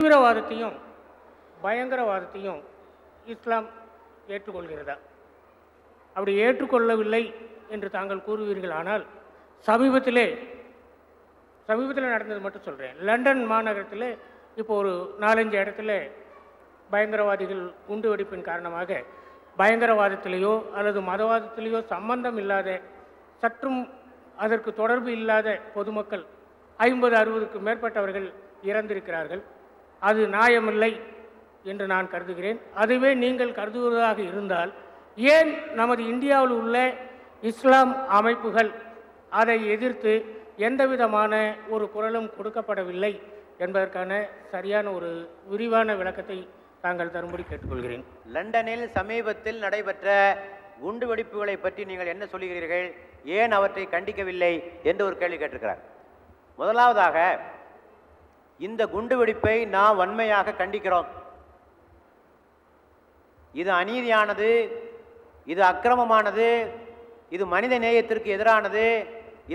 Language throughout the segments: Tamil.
தீவிரவாதத்தையும் பயங்கரவாதத்தையும் இஸ்லாம் ஏற்றுக்கொள்கிறதா? அப்படி ஏற்றுக்கொள்ளவில்லை என்று தாங்கள் கூறுவீர்கள். ஆனால் சமீபத்திலே சமீபத்தில் நடந்தது மட்டும் சொல்கிறேன் லண்டன் மாநகரத்தில் இப்போ ஒரு நாலஞ்சு இடத்துல பயங்கரவாதிகள் குண்டு வெடிப்பின் காரணமாக பயங்கரவாதத்திலேயோ அல்லது மதவாதத்திலேயோ சம்பந்தம் இல்லாத சற்றும் அதற்கு தொடர்பு இல்லாத பொதுமக்கள் ஐம்பது அறுபதுக்கு மேற்பட்டவர்கள் இறந்திருக்கிறார்கள். அது நியாயமில்லை என்று நான் கருதுகிறேன். அதுவே நீங்கள் கருதுவதாக இருந்தால் ஏன் நமது இந்தியாவில் உள்ள இஸ்லாம் அமைப்புகள் அதை எதிர்த்து எந்தவிதமான ஒரு குரலும் கொடுக்கப்படவில்லை என்பதற்கான சரியான ஒரு விரிவான விளக்கத்தை தாங்கள் தரும்படி கேட்டுக்கொள்கிறேன். லண்டனில் சமீபத்தில் நடைபெற்ற குண்டுவெடிப்புகளை பற்றி நீங்கள் என்ன சொல்லுகிறீர்கள் ஏன் அவற்றை கண்டிக்கவில்லை? என்று ஒரு கேள்வி கேட்டிருக்கிறார். முதலாவதாக இந்த குண்டு வெடிப்பை நாம் வன்மையாக கண்டிக்கிறோம். இது அநீதியானது இது அக்கிரமமானது இது மனித நேயத்திற்கு எதிரானது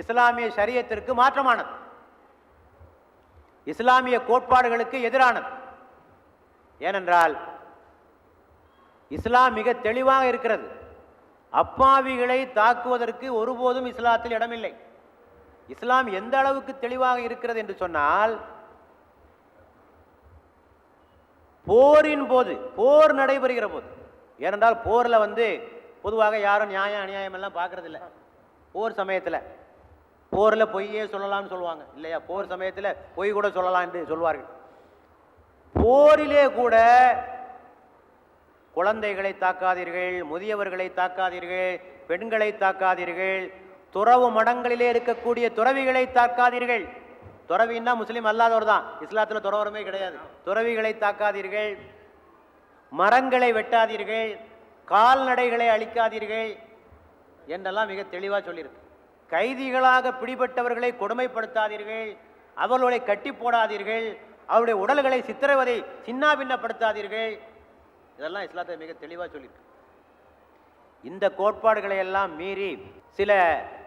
இஸ்லாமிய சரியத்திற்கு மாற்றமானது. இஸ்லாமிய கோட்பாடுகளுக்கு எதிரானது. ஏனென்றால் இஸ்லாம் மிக தெளிவாக இருக்கிறது. அப்பாவிகளை தாக்குவதற்கு ஒருபோதும் இஸ்லாத்தில் இடமில்லை. இஸ்லாம் எந்த அளவுக்கு தெளிவாக இருக்கிறது என்று சொன்னால் போரின் போது போர் நடைபெறுகிற போது. ஏனென்றால் போரில் வந்து பொதுவாக யாரும் நியாயம் அநியாயம் எல்லாம் பார்க்கறதில்ல. போர் சமயத்தில். போரில் பொய்யே சொல்லலாம்னு சொல்லுவாங்க. இல்லையா? போர் சமயத்தில் பொய் கூட சொல்லலாம் என்று சொல்வார்கள். போரிலே கூட குழந்தைகளை தாக்காதீர்கள் முதியவர்களை தாக்காதீர்கள் பெண்களை தாக்காதீர்கள் துறவு மடங்களிலே இருக்கக்கூடிய துறவிகளை தாக்காதீர்கள். துறவின்னா முஸ்லீம் அல்லாதவர் தான். இஸ்லாத்தில் துறவரமே கிடையாது. துறவிகளை தாக்காதீர்கள். மரங்களை வெட்டாதீர்கள். கால்நடைகளை அழிக்காதீர்கள் என்றெல்லாம் மிக தெளிவாக சொல்லியிருக்கு. கைதிகளாக பிடிபட்டவர்களை கொடுமைப்படுத்தாதீர்கள். அவர்களை கட்டி போடாதீர்கள். அவருடைய உடல்களை சித்திரவதை சின்னாபின்னப்படுத்தாதீர்கள். இதெல்லாம் இஸ்லாத்தை மிக தெளிவாக சொல்லியிருக்கு. இந்த கோட்பாடுகளை எல்லாம் மீறி சில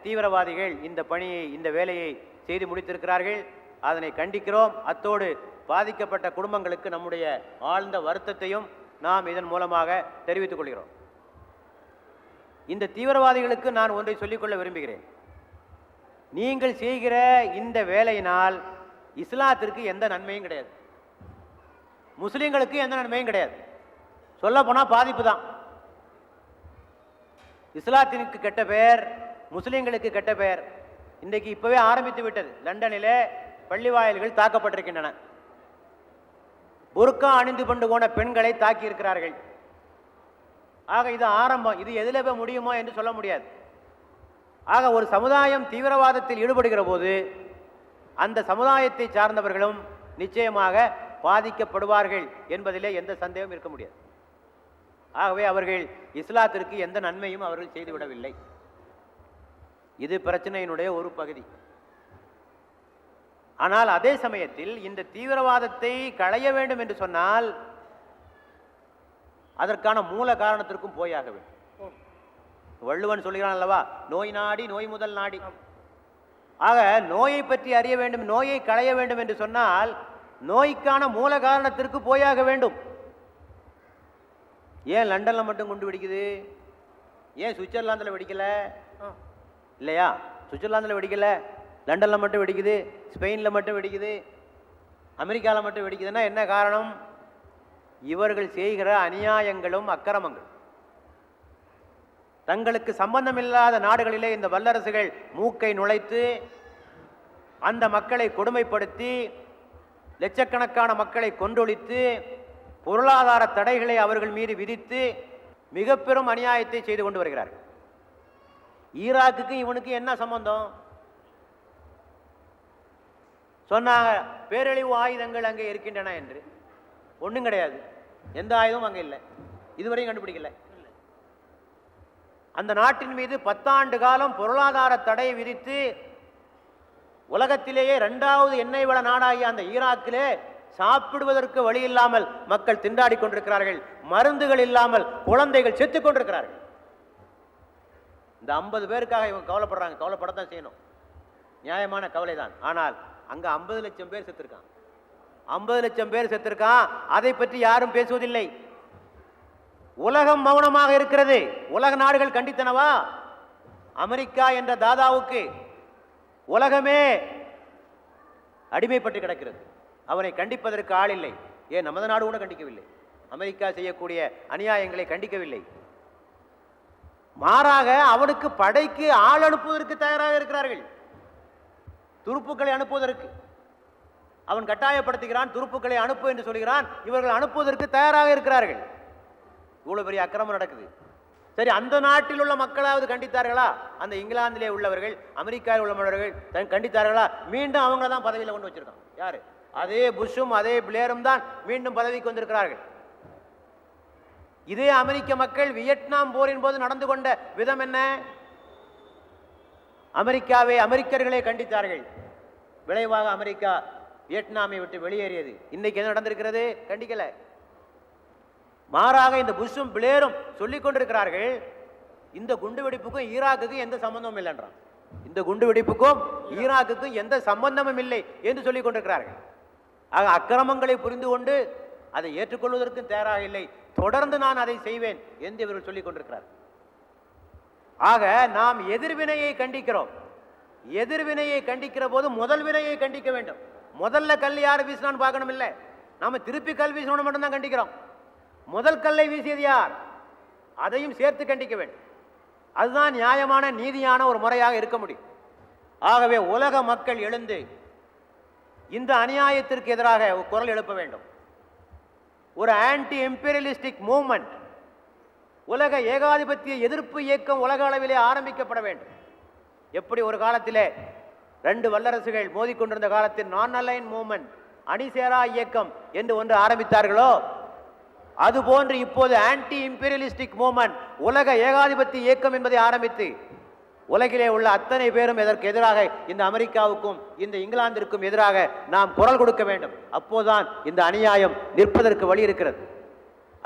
தீவிரவாதிகள் இந்த பணியை இந்த வேலையை செய்து முடித்திருக்கிறார்கள். அதனை கண்டிக்கிறோம். அத்தோடு பாதிக்கப்பட்ட குடும்பங்களுக்கு நம்முடைய ஆழ்ந்த வருத்தத்தையும் நாம் இதன் மூலமாக தெரிவித்துக் கொள்கிறோம். இந்த தீவிரவாதிகளுக்கு நான் ஒன்றை சொல்லிக்கொள்ள விரும்புகிறேன். நீங்கள் செய்கிற இந்த வேலையினால் இஸ்லாத்திற்கு எந்த நன்மையும் கிடையாது. முஸ்லீம்களுக்கு எந்த நன்மையும் கிடையாது. சொல்ல போனால் பாதிப்பு தான். இஸ்லாத்திற்கு கெட்ட பெயர் முஸ்லீம்களுக்கு கெட்ட பெயர் இன்றைக்கு இப்போவே ஆரம்பித்து விட்டது. லண்டனிலே பள்ளி வாயில்கள் தாக்கப்பட்டிருக்கின்றன. புர்கா அணிந்து கொண்டு போன பெண்களை தாக்கி இருக்கிறார்கள் ஆக இது ஆரம்பம். இது எதில் போய் முடியுமோ என்று சொல்ல முடியாது. ஆக ஒரு சமுதாயம் தீவிரவாதத்தில் ஈடுபடுகிற போது அந்த சமுதாயத்தை சார்ந்தவர்களும் நிச்சயமாக பாதிக்கப்படுவார்கள் என்பதிலே எந்த சந்தேகம் இருக்க முடியாது. ஆகவே அவர்கள் இஸ்லாத்திற்கு எந்த நன்மையும் அவர்கள் செய்துவிடவில்லை. இது பிரச்சனையினுடைய ஒரு பகுதி. ஆனால் அதே சமயத்தில் இந்த தீவிரவாதத்தை களைய வேண்டும் என்று சொன்னால் அதற்கான மூல காரணத்திற்கும் போயாக வேண்டும். வள்ளுவன் சொல்கிறான் அல்லவா நோய் நாடி நோய் முதல் நாடி. ஆக நோயை பற்றி அறிய வேண்டும் நோயை களைய வேண்டும் என்று சொன்னால் நோய்க்கான மூல காரணத்திற்கு போயாக வேண்டும். ஏன் லண்டனில் மட்டும் குண்டு வெடிக்குது? ஏன் சுவிட்சர்லாந்தில் வெடிக்கலை? இல்லையா? சுவிட்சர்லாந்தில் வெடிக்கலை. லண்டனில் மட்டும் வெடிக்குது. ஸ்பெயினில் மட்டும் வெடிக்குது. அமெரிக்காவில் மட்டும் வெடிக்குதுன்னா என்ன காரணம்? இவர்கள் செய்கிற அநியாயங்களும் அக்கிரமங்கள். தங்களுக்கு சம்பந்தமில்லாத நாடுகளிலே இந்த வல்லரசுகள் மூக்கை நுழைத்து அந்த மக்களை கொடுமைப்படுத்தி லட்சக்கணக்கான மக்களை கொன்றொழித்து பொருளாதார தடைகளை அவர்கள் மீது விதித்து மிக பெரும் அநியாயத்தை செய்து கொண்டு வருகிறார்கள். ஈராக்குக்கு இவனுக்கு என்ன சம்பந்தம்? சொன்னாங்க பேரழிவு ஆயுதங்கள் அங்கே இருக்கின்றன என்று. ஒன்றும் கிடையாது. எந்த ஆயுதமும் அங்கே இல்லை. இதுவரையும் கண்டுபிடிக்கல. அந்த நாட்டின் மீது பத்தாண்டு காலம் பொருளாதார தடை விதித்து உலகத்திலேயே ரெண்டாவது எண்ணெய் வள நாடாகிய அந்த ஈராக்கிலே சாப்பிடுவதற்கு வழி இல்லாமல் மக்கள் திண்டாடி கொண்டிருக்கிறார்கள். மருந்துகள் இல்லாமல் குழந்தைகள் செத்துக் கொண்டிருக்கிறார்கள். இந்த ஐம்பது பேருக்காக இவங்க கவலைப்படுறாங்க. கவலைப்படத்தான் செய்யணும். நியாயமான கவலை தான் ஆனால் அங்கே ஐம்பது லட்சம் பேர் செத்துருக்கான். ஐம்பது லட்சம் பேர் செத்திருக்கான். அதை பற்றி யாரும் பேசுவதில்லை. உலகம் மௌனமாக இருக்கிறது. உலக நாடுகள் கண்டித்தனவா? அமெரிக்கா என்ற தாதாவுக்கு உலகமே அடிமைப்பட்டு கிடக்கிறது. அவனை கண்டிப்பதற்கு ஆள் இல்லை. ஏன் நமது நாடு கூட கண்டிக்கவில்லை. அமெரிக்கா செய்யக்கூடிய அநியாயங்களை கண்டிக்கவில்லை. மாறாக அவனுக்கு படைக்கு ஆள் அனுப்புவதற்கு தயாராக இருக்கிறார்கள். துருப்புக்களை அனுப்புவதற்கு. அவன் கட்டாயப்படுத்துகிறான் துருப்புக்களை அனுப்பு என்று சொல்கிறான் இவர்கள் அனுப்புவதற்கு தயாராக இருக்கிறார்கள். இவ்வளவு பெரிய அக்கிரமம் நடக்குது. சரி அந்த நாட்டில் உள்ள மக்களாவது கண்டித்தார்களா? அந்த இங்கிலாந்திலே உள்ளவர்கள் அமெரிக்காவில் உள்ளவர்கள் தன் கண்டித்தார்களா? மீண்டும் அவங்கள தான் பதவியில் கொண்டு வச்சிருக்கான் யாரு? அதே புஷும் அதே பிளேரும் தான் மீண்டும் பதவிக்கு வந்திருக்கிறார்கள். இதே அமெரிக்க மக்கள் வியட்நாம் போரின் போது நடந்து கொண்ட விதம் என்ன? அமெரிக்காவை அமெரிக்கர்களே கண்டித்தார்கள். விளைவாக அமெரிக்கா வியட்நாமை விட்டு வெளியேறியது. இன்னைக்கு என்ன நடந்திருக்கிறது? கண்டிக்கல. மாறாக இந்த புஷும் பிளேரும் சொல்லிக் கொண்டிருக்கிறார்கள் இந்த குண்டு வெடிப்புக்கும் ஈராக்குக்கும் எந்த சம்பந்தமும் இல்லைன்றான். இந்த குண்டு வெடிப்புக்கும் ஈராக்குக்கும் எந்த சம்பந்தமும் இல்லை என்று சொல்லிக் கொண்டிருக்கிறார்கள். ஆக அக்கிரமங்களை புரிந்து கொண்டு அதை ஏற்றுக்கொள்வதற்கும் தயாராக இல்லை. தொடர்ந்து நான் அதை செய்வேன் என்று இவர்கள் சொல்லிக் கொண்டிருக்கிறார். ஆக நாம் எதிர்வினையை கண்டிக்கிறோம். எதிர்வினையை கண்டிக்கிற போது முதல் வினையை கண்டிக்க வேண்டும். முதல்ல கல் யார் வீசினான்னு பார்க்கணும் இல்லை நாம் திருப்பி கல் வீசணும் மட்டும்தான் கண்டிக்கிறோம். முதல் கல்லை வீசியது யார்? அதையும் சேர்த்து கண்டிக்க வேண்டும். அதுதான் நியாயமான நீதியான ஒரு முறையாக இருக்க முடியும். ஆகவே உலக மக்கள் எழுந்து இந்த அநியாயத்திற்கு எதிராக குரல் எழுப்ப வேண்டும். ஒரு ஆன்டி எம்பீரியலிஸ்டிக் மூமெண்ட் உலக ஏகாதிபத்திய எதிர்ப்பு இயக்கம் உலக அளவிலே ஆரம்பிக்கப்பட வேண்டும். எப்படி ஒரு காலத்திலே ரெண்டு வல்லரசுகள் மோதிக்கொண்டிருந்த காலத்தில் நான் அலைன் மூமெண்ட் அணிசேரா இயக்கம் என்று ஒன்று ஆரம்பித்தார்களோ? அதுபோன்று இப்போது ஆன்டி இம்பீரியலிஸ்டிக் மூமெண்ட் உலக ஏகாதிபத்திய இயக்கம் என்பதை ஆரம்பித்து உலகிலே உள்ள அத்தனை பேரும் இதற்கு எதிராக இந்த அமெரிக்காவுக்கும் இந்த இங்கிலாந்திற்கும் எதிராக நாம் குரல் கொடுக்க வேண்டும். அப்போதுதான் இந்த அநியாயம் நிற்பதற்கு வழி இருக்கிறது.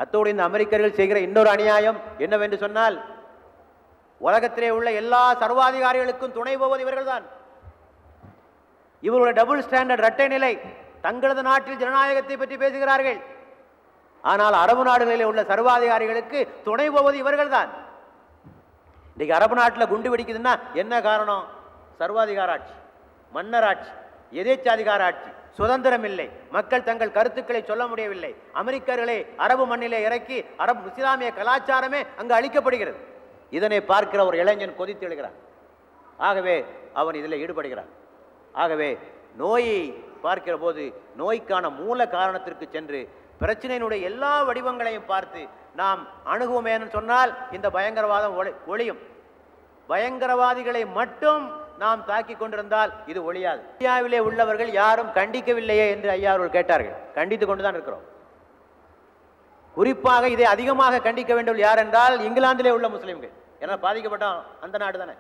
அத்தோடு இந்த அமெரிக்கர்கள் செய்கிற இன்னொரு அநியாயம் என்னவென்று சொன்னால் உலகத்திலே உள்ள எல்லா சர்வாதிகாரிகளுக்கும் துணை போவது இவர்கள்தான். இவர்களுடைய டபுள் ஸ்டாண்டர்ட் இரட்டை நிலை தங்களது நாட்டில் ஜனநாயகத்தை பற்றி பேசுகிறார்கள். ஆனால் அரபு நாடுகளில் உள்ள சர்வாதிகாரிகளுக்கு துணை போவது இவர்கள்தான். இன்றைக்கி அரபு நாட்டில் குண்டு வெடிக்குதுன்னா என்ன காரணம்? சர்வாதிகார ஆட்சி மன்னர் ஆட்சி எதேச்சாதிகார ஆட்சி சுதந்திரம் இல்லை. மக்கள் தங்கள் கருத்துக்களை சொல்ல முடியவில்லை. அமெரிக்கர்களை அரபு மண்ணிலே இறக்கி அரபு இஸ்லாமிய கலாச்சாரமே அங்கு அளிக்கப்படுகிறது இதனை பார்க்கிற ஒரு இளைஞன் கொதித்து எழுகிறான். ஆகவே அவன் இதில் ஈடுபடுகிறான். ஆகவே நோயை பார்க்கிற போது நோய்க்கான மூல காரணத்திற்கு சென்று பிரச்சனையினுடைய எல்லா வடிவங்களையும் பார்த்து நாம் அணுகுவோமேன்னு சொன்னால் இந்த பயங்கரவாதம் ஒளி- ஒழியும் பயங்கரவாதிகளை மட்டும் நாம் தாக்கி கொண்டிருந்தால் இது ஒழியாது இந்தியாவிலே உள்ளவர்கள் யாரும் கண்டிக்கவில்லையே என்று ஐயா அவர்கள் கேட்டார்கள். கண்டித்து கொண்டுதான் இருக்கிறோம். குறிப்பாக இதை அதிகமாக கண்டிக்க வேண்டும் யார் என்றால் இங்கிலாந்திலே உள்ள முஸ்லீம்கள். ஏன்னா பாதிக்கப்பட்ட அந்த நாடு தானே.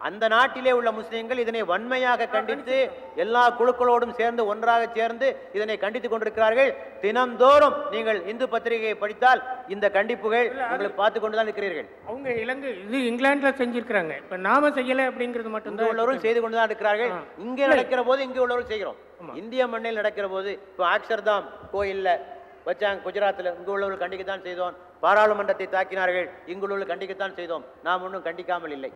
அந்த நாட்டிலே உள்ள முஸ்லிம்கள் இதனை வன்மையாக கண்டித்து எல்லா குழுக்களோடும் சேர்ந்து ஒன்றாக சேர்ந்து இதனை கண்டித்துக் கொண்டிருக்கிறார்கள். தினந்தோறும் நீங்கள் இந்து பத்திரிகையை படித்தால் இந்த கண்டிப்புகள் உங்களுக்கு பார்த்து கொண்டுதான் இருக்கிறீர்கள். அவங்க இலங்கை இது இங்கிலாந்தில் செஞ்சிருக்கிறாங்க. இப்போ நாம செய்யலை அப்படிங்கிறது மட்டும்தான் உள்ளவரும் செய்து கொண்டுதான் இருக்கிறார்கள். ஆ. இங்கே நடக்கிற போது இங்கே உள்ளவரும் செய்கிறோம். இந்திய மண்ணில் நடக்கிற போது இப்போ ஆக்ஷர்தாம் கோயில்ல வச்சாங்க குஜராத்தில் இங்கு உள்ளவர்கள் கண்டிக்கத்தான் செய்தோம். பாராளுமன்றத்தை தாக்கினார்கள். இங்குள்ளவர்கள் கண்டிக்கத்தான் செய்தோம். நாம் ஒன்றும் கண்டிக்காமல் இல்லை.